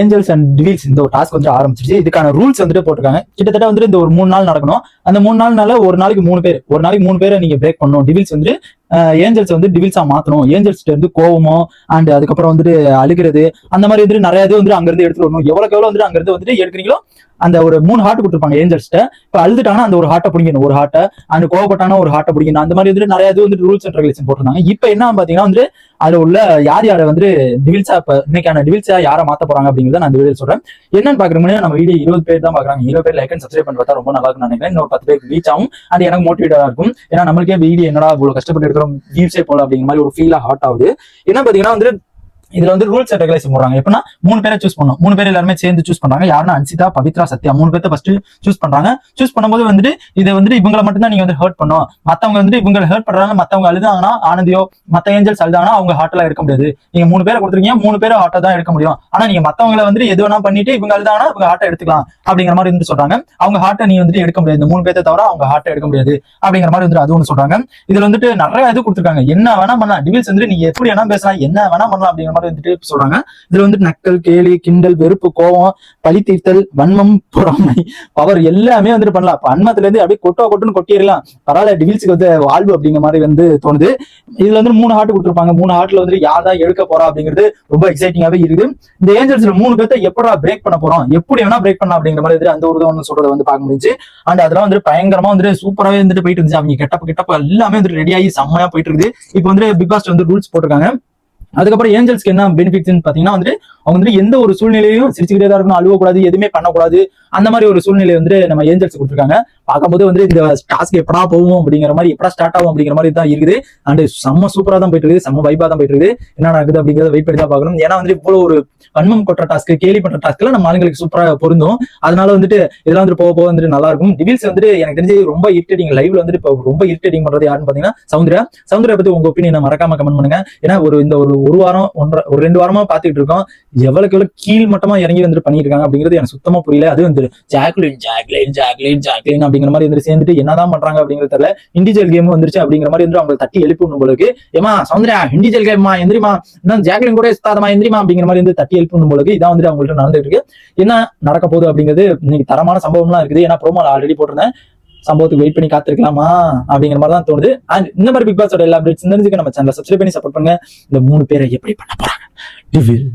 Angeles and devils இந்த ஒரு task வந்து ஆரம்பிச்சிருச்சு. இதுக்கான ரூல்ஸ் வந்துட்டு போட்டிருக்காங்க. கிட்டத்தட்ட வந்துட்டு இந்த ஒரு மூணு நாள் நடக்கணும். அந்த மூணு நாள்னால ஒரு நாளைக்கு மூணு பேர் ஒரு நாளைக்கு மூணு பேரை நீங்க பிரேக் பண்ணணும். டிவில்ஸ் வந்து ஏஞ்சல்ஸ் வந்து டிவில்ஸா மாத்தணும். ஏஞ்சல்ஸ் வந்து கோவமோ அண்ட் அதுக்கப்புறம் வந்துட்டு அழுகிறது அந்த மாதிரி வந்துட்டு நிறைய இது வந்து அங்கிருந்து எடுத்துட்டு வரணும். எவ்வளவுக்கு எவ்வளவு வந்துட்டு அங்கிருந்து வந்துட்டு எடுக்கிறீங்களோ அந்த ஒரு மூணு ஹார்ட் கொடுத்துருப்பாங்க ஏஞ்சல்ஸ்ட்ட இப்போ அழுதுட்டாங்கன்னா அந்த ஒரு ஹார்ட்டை பிடிக்கணும். ஒரு ஹார்ட்டை அந்த கோவப்பட்டானா ஒரு ஹார்ட்டை பிடிக்கணும். அந்த மாதிரி வந்துட்டு நிறைய இது வந்து ரூல்ஸ் அண்ட் ரெகுலேஷன் போட்டிருந்தாங்க. இப்போ என்ன பாத்தீங்கன்னா வந்து அதுல உள்ள யார் யாரை வந்து டிவில்ஸா இப்போ இன்னைக்கான டிவில்ஸா யாரை மாத்த போறாங்க அப்படிங்கிறத நான் இந்த வீடியோ சொல்றேன். என்னன்னு பாக்குறோம்னா நம்ம வீடியோ இருபது பேர் தான் பாக்குறாங்க இருபது பேர் லைக் அண்ட் சப்ஸ்கிரைப் பண்ணி பார்த்தா ரொம்ப நல்லா இருக்கும் நினைக்கிறேன். இன்னொரு பத்து பேருக்கு ரீச் ஆகும். அது எனக்கு மோட்டிவேட்டா இருக்கும். ஏன்னா நம்மளுக்கே வீடியோ என்னடா இவ்வளவு கஷ்டப்பட்டு இருக்கிறோம் வியூஸே போல அப்படிங்கிற மாதிரி ஒரு ஃபீலா ஹாட் ஆகுது. என்ன பாத்தீங்கன்னா வந்து இதுல வந்து ரூல்ஸ் அண்ட் ரெகுலேஷன் போடுறாங்க. எப்படின்னா மூணு பேரை சூஸ் பண்ணும் மூணு பேர் எல்லாருமே சேர்ந்து சூஸ் பண்றாங்க. யாருன்னா அன்சிதா பவித்ரா சத்யா மூணு பேர்த்த ஃபர்ஸ்ட் சூஸ் பண்றாங்க. சூஸ் பண்ணும்போது வந்துட்டு இதை வந்துட்டு இவங்களை மட்டும் தான் நீங்க வந்து ஹர்ட் பண்ணும் மத்தவங்க வந்துட்டு இவங்க ஹர்ட் பண்றாங்க. மத்தவங்க அழுதாங்கன்னா ஆனந்தியோ மத்த ஏஞ்சல்ஸ் அழுதாங்கன்னா அவங்க ஹார்ட்ல எடுக்க முடியாது. நீங்க மூணு பேரை கொடுத்துருக்கீங்க மூணு பேரை ஹார்ட்டை தான் எடுக்க முடியும். ஆனா நீங்க மத்தவங்களை வந்துட்டு எது வேணா பண்ணிட்டு இவங்க அழுதாங்கன்னா இவங்க ஹார்ட்டை எடுத்துக்கலாம். அப்படிங்கிற மாதிரி வந்து சொல்றாங்க. அவங்க ஹார்ட்டை நீ வந்துட்டு எடுக்க முடியாது. இந்த மூணு பேர்த்த தவிர அவங்க ஹார்ட்டை எடுக்க முடியாது. அப்படிங்கிற மாதிரி வந்துட்டு அது ஒன்று சொல்றாங்க. இதுல வந்துட்டு நிறைய இது கொடுத்துருக்காங்க. என்ன வேணா பண்ணலாம். டிவில்ஸ் வந்துட்டு நீங்க எப்படி வேணா பேசலாம். என்ன வேணா பண்ணலாம் அப்படிங்கிற மாதிரி வந்துட்டு சொல்றாங்க. இதுல வந்து நக்கல் கேலி கிண்டல் வெறுப்பு கோவம் பழி தீர்த்தல் வன்மம் பொறாமை பவர் எல்லாமே வந்துட்டு பண்ணலாம். இப்ப அன்மத்துல இருந்து அப்படியே கொட்டோ கொட்டுன்னு கொட்டிடலாம். பரவாயில்ல டிவில்ஸுக்கு வந்து வாழ்வு அப்படிங்கிற மாதிரி வந்து தோணுது. இதுல வந்து மூணு ஹார்ட் கொடுத்துருப்பாங்க. மூணு ஹார்ட்ல வந்து யாரா எடுக்க போறா அப்படிங்கிறது ரொம்ப எக்ஸைட்டிங்காவே இருக்குது. இந்த ஏஞ்சல்ஸ்ல மூணு பேர்த்த எப்படா பிரேக் பண்ண போறோம்? எப்படி வேணா பிரேக் பண்ணலாம் அப்படிங்கிற மாதிரி அந்த ஒரு இதை சொல்றதை வந்து பார்க்க முடிஞ்சு. அண்ட் அதெல்லாம் வந்து பயங்கரமா வந்து சூப்பராகவே வந்துட்டு போயிட்டு இருந்துச்சு. அவங்க கெட்டப்ப கெட்டப்ப எல்லாமே வந்து ரெடி ஆகி செம்மையா போயிட்டு இருக்குது. இப்போ வந்து பிக் பாஸ்ட் வந்து ரூல்ஸ் போட்டிருக்காங்க. அதுக்கப்புறம் ஏஞ்சல்ஸ்க்கு என்ன பெனிஃபிட்ஸ்னு பாத்தீங்கன்னா வந்துட்டு அவங்க வந்து எந்த ஒரு சூழ்நிலையும் சிரிச்சுக்கிட்டே தான் இருக்கணும் அழுவக்கூடாது எதுவுமே பண்ணக்கூடாது அந்த மாதிரி ஒரு சூழ்நிலை வந்து நம்ம ஏஞ்சல்ஸ் கொடுத்துருக்காங்க. பார்க்கும்போது வந்து இந்த டாஸ்க் எப்படா போகும் அப்படிங்கிற மாதிரி எப்படா ஸ்டார்ட் ஆகும் அப்படிங்கிற மாதிரி தான் இருக்குது. அண்ட் செம்ம சூப்பரா தான் போயிட்டு இருக்குது செம்ம வைப்பா தான் போயிட்டு இருக்குது. என்ன நடக்குது அப்படிங்கிறத வெயிட் பண்ணி தான் பார்க்கணும். ஏன்னா வந்து இவ்வளவு ஒரு வன்மம் கொட்டுற டாஸ்க் கேலி பண்ற டாஸ்க்ல நம்ம ஆளுங்களுக்கு சூப்பரா பொருந்தும். அதனால வந்துட்டு இதெல்லாம் வந்து போக போக வந்துட்டு நல்லா இருக்கும் டிவில்ஸ் வந்துட்டு எனக்கு தெரிஞ்சு ரொம்ப இரிட்டேட்டிங் லைவ்ல வந்துட்டு இப்போ ரொம்ப இரிட்டேட்டிங் பண்றது யாருன்னு பாத்தீங்கன்னா சௌந்தர்யா சௌந்தர்யா பத்தி உங்க ஒப்பீனியன் மறக்காம கமெண்ட் பண்ணுங்க. ஏன்னா ஒரு இந்த ஒரு ஒரு வாரம் ஒன்றரை ஒரு ரெண்டு வாரமா பாத்துக்கிட்டு இருக்கோம். எவ்வளவுக்கு எவ்வளவு கீழ் மட்டமா இறங்கி வந்துட்டு பண்ணிட்டு இருக்காங்க அப்படிங்கிறது எனக்கு சுத்தமா புரியல. அது வந்து ஜாக்லின் ஜாக்லின் ஜாக்லின் ஜாக்லின் அப்படிங்கிற மாதிரி வந்து சேர்ந்துட்டு என்னதான் பண்றாங்க அப்படிங்கிறது தெரியல. இண்டிஜுவல் கேம் வந்துருச்சு அப்படிங்கிற மாதிரி வந்து அவங்களை தட்டி எழுப்பி விடணும் ஏமா சௌந்தர்யா இண்டிஜுவல் கேம்மா எந்திரிமா இன்னும் ஜாக்லின் கூட இஸ்தாதமா எந்திரிமா அப்படிங்கிற மாதிரி வந்து தட்டி எழுப்பி விடணும் போல இதான் வந்துட்டு அவங்கள்ட்ட நடந்துட்டு இருக்கு. என்ன நடக்க போகுது அப்படிங்கிறது இன்னைக்கு தரமான சம்பவம்லாம் இருக்குது. ஏன்னா ப்ரோமோல ஆல்ரெடி போட்டிருந்தேன். சம்பவத்துக்கு வெயிட் பண்ணி காத்திருக்கலாமா அப்படிங்கிற மாதிரி தான் தோணுது. அண்ட் இந்த மாதிரி பிக் பாஸோட எல்லா அப்டேட்ஸ் தெரிஞ்சுக்க நம்ம சேனலை சப்ஸ்கிரைப் பண்ணி சப்போர்ட் பண்ணுங்க. இந்த மூணு பேரை எப்படி பண்ண போறாங்க? டிவில்